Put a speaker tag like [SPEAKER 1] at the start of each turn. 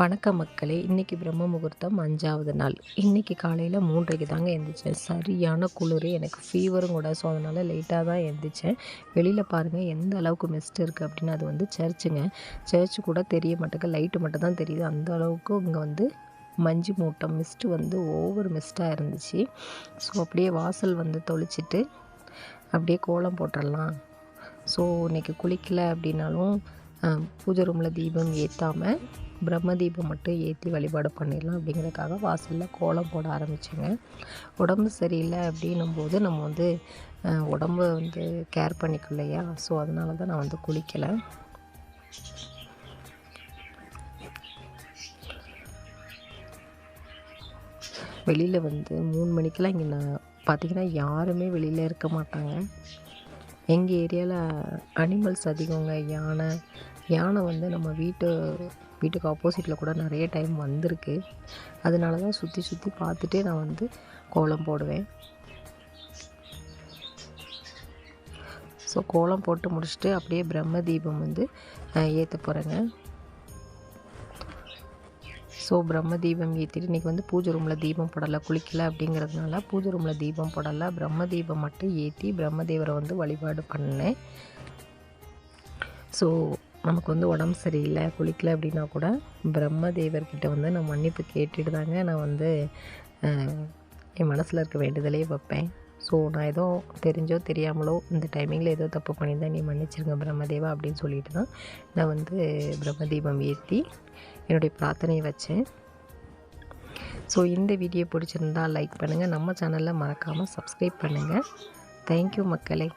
[SPEAKER 1] வணக்க மக்களே. இன்றைக்கி பிரம்ம முகூர்த்தம் அஞ்சாவது நாள். இன்றைக்கி காலையில் மூன்றைக்கு தாங்க எழுந்திரிச்சேன் சரியான குளிர் எனக்கு ஃபீவரும் கூட. ஸோ அதனால் லேட்டாக தான் எழுந்திரிச்சேன் வெளியில் பாருங்கள் எந்த அளவுக்கு மிஸ்ட் இருக்குது அப்படின்னு அது வந்து சர்ச்சுங்க. சர்ச்சு கூட தெரிய மாட்டேங்க லைட்டு மட்டும் தான் தெரியுது. அந்த அளவுக்கு இங்கே வந்து மஞ்சு மூட்டம் மிஸ்ட்டு வந்து ஓவர் மிஸ்ட்டாக இருந்துச்சு. ஸோ அப்படியே வாசல் வந்து தொளிச்சிட்டு அப்படியே கோலம் போட்டுடலாம் ஸோ இன்றைக்கி குளிக்கலை அப்படின்னாலும் பூஜை ரூமில் தீபம் ஏற்றாமல் பிரம்மதீபம் மட்டும் ஏற்றி வழிபாடு பண்ணிடலாம் அப்படிங்கிறதுக்காக வாசலில் கோலம் போட ஆரம்பித்தேங்க உடம்பு சரியில்லை அப்படின்னும் போது நம்ம வந்து உடம்பு உடம்ப வந்து கேர் பண்ணிக்கலையா இல்லையா? ஸோ அதனால தான் நான் வந்து குளிக்கலை. வெளியில் வந்து மூணு மணிக்கெலாம் இங்கே நான் பார்த்தீங்கன்னா யாருமே வெளியில் இருக்க மாட்டாங்க. எங்கள் ஏரியாவில் அனிமல்ஸ் அதிகங்க. யானை யானை வந்து நம்ம வீட்டு வீட்டுக்கு ஆப்போசிட்டில் கூட நிறைய டைம் வந்திருக்கு. அதனால தான் சுற்றி சுற்றி பார்த்துட்டே நான் வந்து கோலம் போடுவேன். ஸோ கோலம் போட்டு முடிச்சுட்டு அப்படியே பிரம்ம தீபம் வந்து ஏற்ற போகிறேங்க ஸோ பிரம்ம தீபம் ஏற்றிட்டு இன்றைக்கி வந்து பூஜை ரூமில் தீபம் போடலை குளிக்கலை அப்படிங்கிறதுனால பூஜை ரூமில் தீபம் போடலை. பிரம்ம தீபம் மட்டும் ஏற்றி பிரம்மதேவரை வந்து வழிபாடு பண்ணேன். ஸோ நமக்கு வந்து உடம்பு சரியில்லை குளிக்கல அப்படின்னா கூட பிரம்மதேவர்கிட்ட வந்து நான் மன்னிப்பு கேட்டுட்டு தாங்க நான் வந்து என் மனசில் இருக்க வேண்டுதலே வைப்பேன். ஸோ நான் ஏதோ தெரிஞ்சோ தெரியாமலோ இந்த டைமிங்கில் ஏதோ தப்பு பண்ணியிருந்தேன் நீ மன்னிச்சிருங்க பிரம்மதேவா அப்படின்னு சொல்லிட்டு தான் நான் வந்து பிரம்மதீபம் ஏற்றி என்னுடைய பிரார்த்தனையை வச்சேன். ஸோ இந்த வீடியோ பிடிச்சிருந்தா லைக் பண்ணுங்கள் நம்ம சேனலில் மறக்காமல் சப்ஸ்கிரைப் பண்ணுங்கள் தேங்க்யூ மக்களே.